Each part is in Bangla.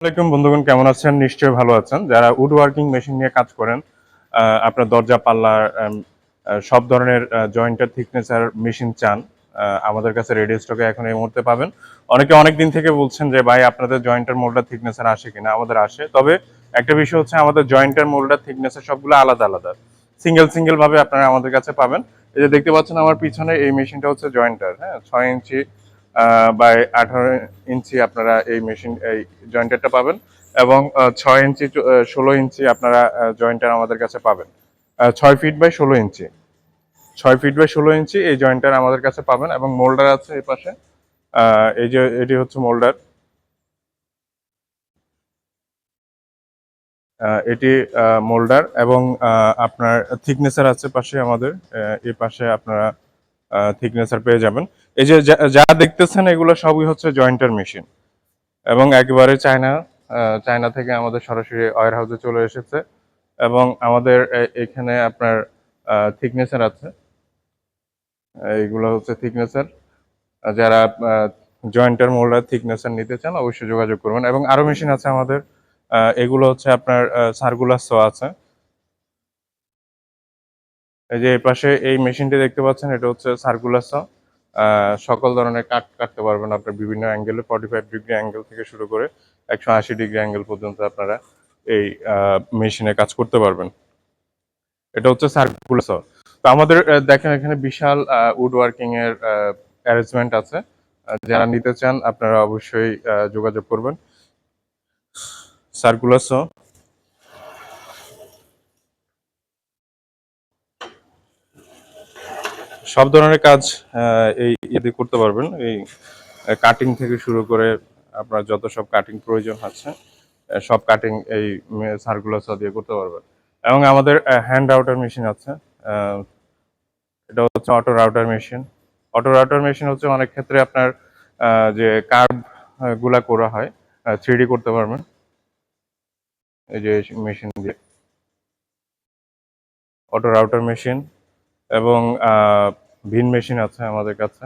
আসসালামাইকুম বন্ধুগণ, কেমন আছেন? নিশ্চয়ই ভালো আছেন। যারা উড ওয়ার্কিং মেশিন নিয়ে কাজ করেন আপনার দরজা, পাল্লার সব ধরনের জয়েন্টের থিকনেসার মেশিন চান আমাদের কাছে রেডিও স্টকে এখন এই মুহূর্তে পাবেন। অনেকে অনেক দিন থেকে বলছেন যে, ভাই, আপনাদের জয়েন্টের মোল্ডার থিকনেসার আসে কিনা? আমাদের আসে। তবে একটা বিষয় হচ্ছে, আমাদের জয়েন্টের মোল্ডার থিকনেসার সবগুলো আলাদা আলাদা। সিঙ্গেল সিঙ্গেল ভাবে আপনারা আমাদের কাছে পাবেন। এই যে দেখতে পাচ্ছেন, আমার পিছনে এই মেশিনটা হচ্ছে জয়েন্টার হ্যাঁ? ছয় ইঞ্চি বাই আঠারো ইঞ্চি আপনারা এই মেশিন এই জয়েন্টারটা পাবেন এবং ছয় ইঞ্চি ষোলো ইঞ্চি আপনারা জয়েন্টার আমাদের কাছে পাবেন। ছয় ফিট বাই ষোলো ইঞ্চি। ছয় ফিট বাই ষোলো ইঞ্চি এই জয়েন্টার আমাদের কাছে পাবেন এবং মোল্ডার আছে এই পাশে। এই যে, এটি হচ্ছে মোল্ডার এটি মোল্ডার এবং আপনার থিকনেসার আছে পাশে আমাদের। এই পাশে আপনারা থিকনেসার পেয়ে যাবেন। এই যে যা- দেখতেছেন, এগুলো সবই হচ্ছে জয়েন্টার মেশিন। এবং একেবারে চায়না চায়না থেকে আমাদের সরাসরি ওয়ার হাউসে চলে এসেছে। এবং আমাদের এখানে আপনার থিকনেসার আছে। এইগুলো হচ্ছে থিকনেসার। যারা জয়েন্টার মোল্ডার থিকনেসার নিতে চান, অবশ্যই যোগাযোগ করবেন। এবং আরও মেশিন আছে আমাদের এগুলো হচ্ছে আপনার সার্কুলার সো আছে। এই যে পাশে এই মেশিনটি দেখতে পাচ্ছেন, এটা হচ্ছে সার্কুলার সো সকল ধরনের কাট কাটতে পারবেন আপনার বিভিন্ন অ্যাঙ্গেলে ফর্টি ফাইভ ডিগ্রি অ্যাঙ্গেল থেকে শুরু করে একশো আশি ডিগ্রি অ্যাঙ্গেল পর্যন্ত আপনারা এই মেশিনে কাজ করতে পারবেন। এটা হচ্ছে সার্কুলার তো আমাদের দেখেন এখানে বিশাল উড ওয়ার্কিং এর অ্যারেঞ্জমেন্ট আছে। যারা নিতে চান আপনারা অবশ্যই যোগাযোগ করবেন। সার্কুলার সব ধরনের কাজ এই ইয়েতে করতে পারবেন। এই কাটিং থেকে শুরু করে আপনার যত সব কাটিং প্রয়োজন আছে সব কাটিং এই সার্কুলার সহ দিয়ে করতে পারবেন। এবং আমাদের হ্যান্ড রাউটার মেশিন আছে এটা হচ্ছে auto router machine auto router machine হচ্ছে অনেক ক্ষেত্রে আপনার যে কার্ভগুলা করা হয় থ্রি করতে পারবেন। এই যে মেশিন দিয়ে। অটো রাউটার মেশিন এবং ভিন মেশিন আছে আমাদের কাছে।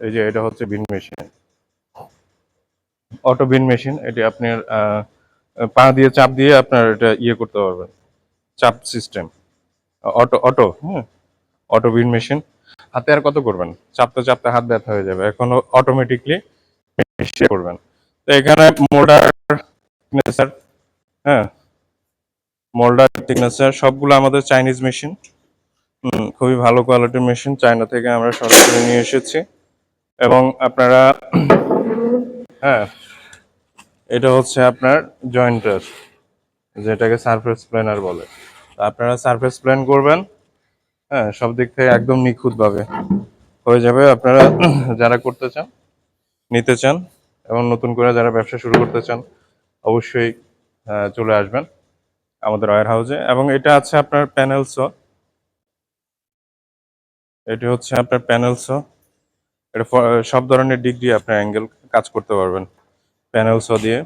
এই যে এটা হচ্ছে ভিন মেশিন। অটো ভিন মেশিন, এটি আপনার পা দিয়ে, চাপ দিয়ে আপনার এটা ইয়ে করতে পারবেন। চাপ সিস্টেম। অটো অটো হ্যাঁ অটো ভিন মেশিন। হাতে আর কত করবেন? চাপতে চাপতে হাত ব্যথা হয়ে যাবে। এখন অটোমেটিকলি করবেন। তো এখানে সিগনেচার হ্যাঁ মোল্ডার সিগনেচার সবগুলো আমাদের চাইনিজ মেশিন খুবই ভালো কোয়ালিটির মেশিন চায়না থেকে আমরা সরাসরি নিয়ে এসেছি। এবং আপনারা হ্যাঁ এটা হচ্ছে আপনার জয়েন্টার যেটাকে সারফেস প্ল্যানার বলে। আপনারা সারফেস প্ল্যান করবেন হ্যাঁ সব দিক থেকে একদম নিখুঁতভাবে হয়ে যাবে। আপনারা যারা করতে চান, নিতে চান, এবং নতুন করে যারা ব্যবসা শুরু করতে চান, অবশ্যই চলে আসবেন। আমাদের ওয়ার হাউসে এবং এটা আছে আপনার প্যানেলসও এটি হচ্ছে আপনার প্যানেলসও এটা সব ধরনের দিয়ে আপনার অ্যাঙ্গেল কাজ করতে পারবেন। প্যানেলসও দিয়ে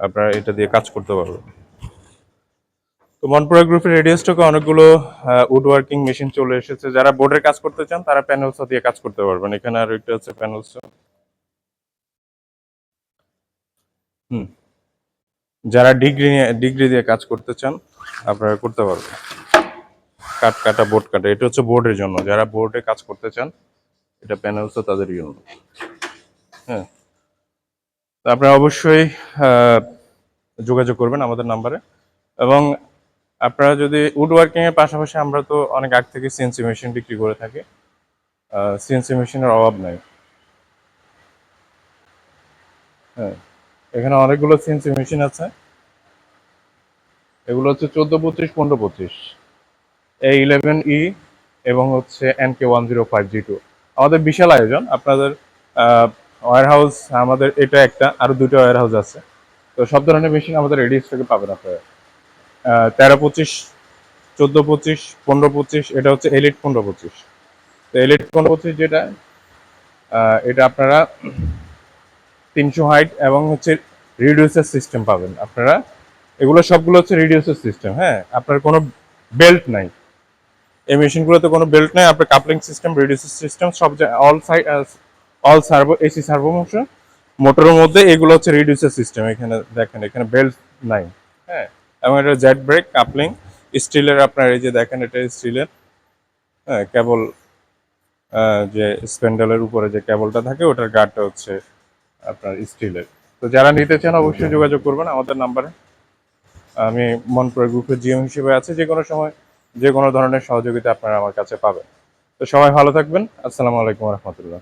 আপনার এটা দিয়ে কাজ করতে পারবেন। তো মনপুরা গ্রুপের রেডিও স্টকে অনেকগুলো উড ওয়ার্কিং মেশিন চলে এসেছে। যারা বোর্ডের কাজ করতে চান, তারা প্যানেলসও দিয়ে কাজ করতে পারবেন। এখানে আর একটা হচ্ছে প্যানেলসও হুম। যারা ডিগ্রি নিয়ে ডিগ্রি দিয়ে কাজ করতে চান, আপনারা করতে পারবেন। কাট কাটা বোর্ড কাটা, এটা হচ্ছে বোর্ডের জন্য। যারা বোর্ডে কাজ করতে চান, এটা প্যানেল তো তাদের জন্য। হ্যাঁ। আপনারা অবশ্যই যোগাযোগ করবেন আমাদের নাম্বারে। এবং আপনারা যদি উড ওয়ার্কিং এর পাশাপাশি আমরা তো অনেক আগ থেকে সিএনসি মেশিন বিক্রি করে থাকি সিএনসি মেশিনের অভাব নাই। হ্যাঁ। এখানে অনেকগুলো সিএনসি মেশিন আছে। এগুলো হচ্ছে চোদ্দ পঁচিশ পনেরো পঁচিশ এ ইলেভেন ই এবং হচ্ছে N K one zero five G two আমাদের বিশাল আয়োজন। আপনাদের ওয়ার হাউস আমাদের এটা একটা আরও দুটো ওয়ার হাউস আছে। তো সব ধরনের মেশিন আমাদের রেডি স্টকে পাবেন আপনারা। তেরো পঁচিশ, চোদ্দ পঁচিশ, পনেরো পঁচিশ, এটা হচ্ছে এলিট পনেরো পঁচিশ। তো এলিট পনেরো পঁচিশ যেটা এটা আপনারা তিনশো হাইট এবং হচ্ছে রিডিউসার সিস্টেম পাবেন। আপনারা এগুলো সবগুলো হচ্ছে রিডিউসার সিস্টেম হ্যাঁ? আপনার কোনো বেল্ট নাই। এই মেশিনগুলোতে কোনো বেল্ট নাই, আপনার কাপলিং সিস্টেম রিডিউসার সিস্টেম সব all side all servo AC servo motion মোটরের মধ্যে এগুলো হচ্ছে রিডিউসার সিস্টেম এখানে দেখেন, এখানে বেল্ট নাই হ্যাঁ? এবং এটা জেট ব্রেক কাপলিং স্টিলের আপনার এই যে দেখেন, এটা স্টিলের হ্যাঁ কেবল যে স্প্যান্ডেলের উপরে যে কেবলটা থাকে, ওটার গার্ডটা হচ্ছে আপনার স্টিলের তো যারা নিতে চান, অবশ্যই যোগাযোগ করবেন, আমাদের নাম্বারে আমি মনপুরা গ্রুপের জিএম হিসেবে আছে যে কোনো সময়, যে কোনো ধরনের সহযোগিতা আপনারা আমার কাছে পাবেন। তো সবাই ভালো থাকবেন। আসসালামু আলাইকুম রহমতুল্লাহ।